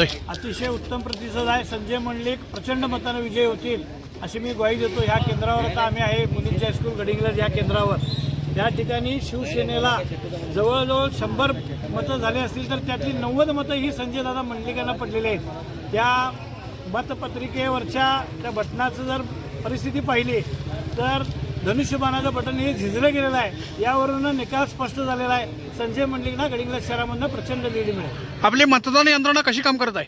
अतिशय उत्तम प्रतिसाद आहे. संजय मंडलिक प्रचंड मतानं विजय होतील अशी मी ग्वाही देतो. ह्या केंद्रावर आता आम्ही आहे. मुलींची हायस्कूल गडिंग्लज या केंद्रावर. त्या ठिकाणी शिवसेनेला जवळजवळ शंभर मतं झाले असतील तर त्यातली नव्वद मतं ही संजयदादा मंडलिकांना पडलेली आहेत. त्या मतपत्रिकेवरच्या त्या बटनाचं जर परिस्थिती पाहिली तर धनुष्यबाणाचं बटन हे झिजलं गेलेलं आहे. यावरून निकाल स्पष्ट झालेला आहे. संजय मंडलिकना गडिंग्लज शहरामधनं प्रचंड लीड मिळेल. आपली मतदान यंत्रणा कशी काम करत आहे?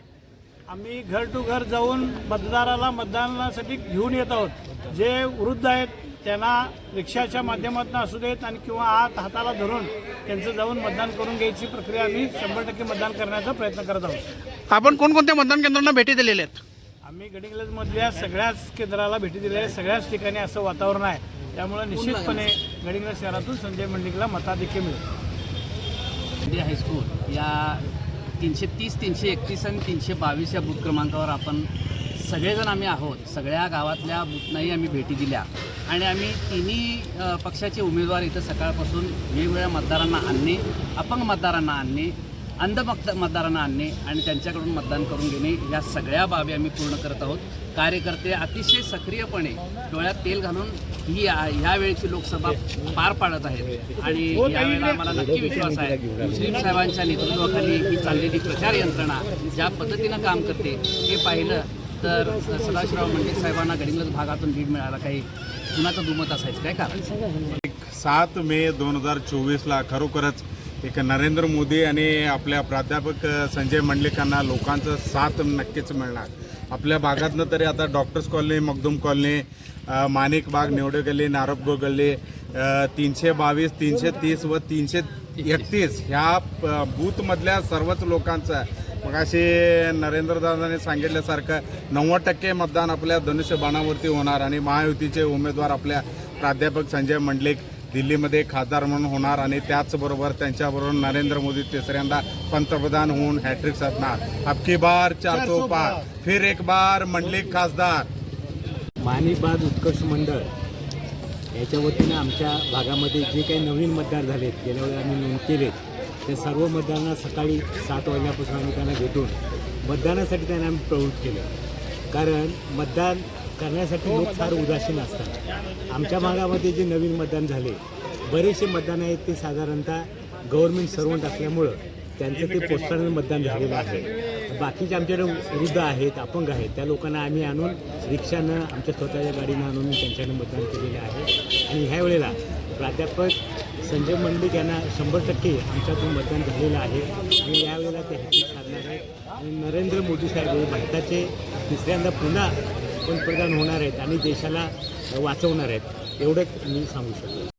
आम्ही घर टू घर जाऊन मतदाराला मतदानासाठी घेऊन येत आहोत. जे वृद्ध आहेत त्यांना रिक्षाच्या माध्यमातून असू देत आणि किंवा आत हाताला धरून त्यांचं जाऊन मतदान करून घ्यायची प्रक्रिया आम्ही शंभर टक्के मतदान करण्याचा प्रयत्न करत आहोत. आपण कोणकोणत्या मतदान केंद्रांना भेटी दिलेल्या आहेत? आम्ही गडिंग्लजमधल्या सगळ्याच केंद्राला भेटी दिलेल्या आहे सगळ्याच ठिकाणी असं वातावरण आहे. त्यामुळे निश्चितपणे गडिंग्लज शहरातून संजय मंडिकला मताधिक्य मिळेल. इंडिया हायस्कूल या तीनशे तीस तीनशे एकतीस आणि तीनशे बावीस या बूथ क्रमांकावर आपण सगळेजण आम्ही आहोत. सगळ्या गावातल्या बूथनाही आम्ही भेटी दिल्या. आणि आम्ही तिन्ही पक्षाचे उमेदवार इथं सकाळपासून वेगवेगळ्या मतदारांना आणणे अपंग मतदारांना आणणे अंधभक्त मतदारांना आणणे आणि त्यांच्याकडून मतदान करून घेणे या सगळ्या बाबी आम्ही पूर्ण करत आहोत. कार्यकर्ते अतिशय सक्रियपणे डोळ्यात तेल घालून ही ह्यावेळेची ह्या वेळेची लोकसभा पार पाडत आहेत. आणि यावेळेला आम्हाला नक्की विश्वास आहे मुस्लिम साहेबांच्या नेतृत्वाखाली ही चाललेली प्रचार यंत्रणा ज्या पद्धतीनं काम करते हे पाहिलं तर सदाशिवराव मंडे साहेबांना गडिंगज भागातून लीड मिळाला काही कुणाचं दुमत असायचं काय कारण? सात मे दोन हजार चोवीसला खरोखरच एक नरेंद्र मोदी आणि आपल्या प्राध्यापक संजय मंडलिकांना लोकांचं साथ नक्कीच मिळणार. आपल्या भागातनं तरी आता doctors colony Makhdoom colony Manik Bagh निवडे गल्ली नारपगो गल्ली तीनशे बावीस तीनशे तीस व तीनशे एकतीस ह्या बूथमधल्या सर्वच लोकांचं मग असे नरेंद्रदादांनी सांगितल्यासारखं नव्वद टक्के मतदान आपल्या धनुष्यबाणावरती होणार आणि महायुतीचे उमेदवार आपल्या प्राध्यापक संजय मंडलिक दिल्लीमध्ये खासदार म्हणून होणार आणि त्याचबरोबर त्यांच्याबरोबर नरेंद्र मोदी तिसऱ्यांदा पंतप्रधान होऊन हॅट्रिक साधणार. अबकी बार चारसो पार फिर एक बार मंडलिक खासदार. माणिकबाग उत्कर्ष मंडळ याच्या वतीनं आमच्या भागामध्ये जे काही नवीन मतदार झालेत गेल्या वेळी आम्ही नोंद केलेत त्या सर्व मतदारांना सकाळी सात वाजल्यापासून आम्ही त्यांना भेटून मतदानासाठी त्यांना आम्ही प्रवृत्त केलं. कारण मतदान करण्यासाठी लोक फार उदासीन असतात. आमच्या भागामध्ये जे नवीन मतदान झाले बरेचसे मतदान आहेत ते साधारणतः गव्हर्नमेंट सर्वंट असल्यामुळं त्यांचं ते पोस्टानं मतदान झालेलं आहे. बाकीचे आमच्याकडे वृद्ध आहेत अपंग आहेत त्या लोकांना आम्ही आणून रिक्षानं आमच्या स्वतःच्या गाडीनं आणून त्यांच्यानं मतदान केलेलं आहे. आणि ह्या वेळेला प्राध्यापक संजय मंडलिक यांना शंभर टक्के आमच्यातून मतदान झालेलं आहे. आणि यावेळेला ते हॅपी साधणार आहेत. आणि नरेंद्र मोदी साहेब हे भारताचे तिसऱ्यांदा पुन्हा पंतप्रधान होणार आहेत आणि देशाला वाचवणार आहेत एवढंच मी सांगू शकतो.